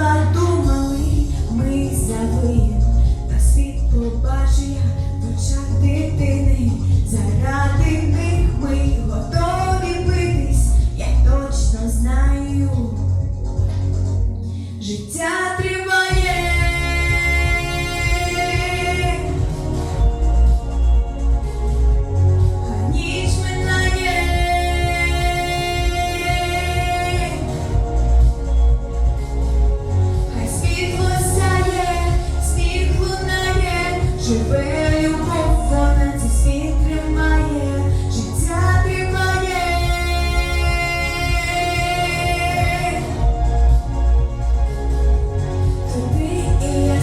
Задумали ми завиємо, та світ побачив в очах дитини. Заради них ми готові битись, я точно знаю. Життя триває. живе любов, вона тримає, життя тримає. Тобі і я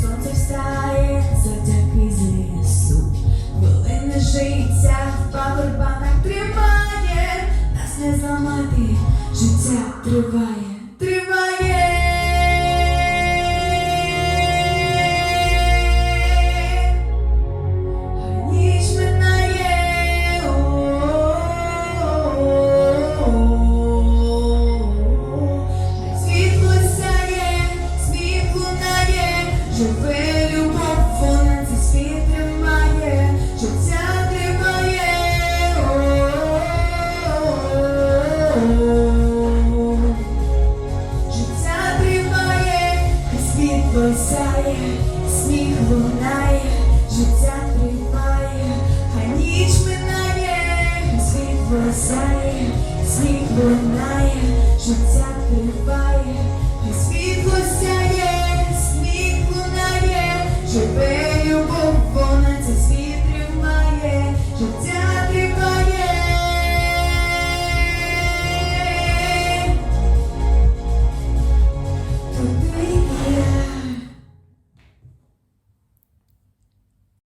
сонце встає, завдяки злісу, хвилини життя в павербанах тримає, нас не зламати, життя триває. сяє, сміх лунає, життя тримає, а ніч минає, світ сяє, сміх лунає, життя.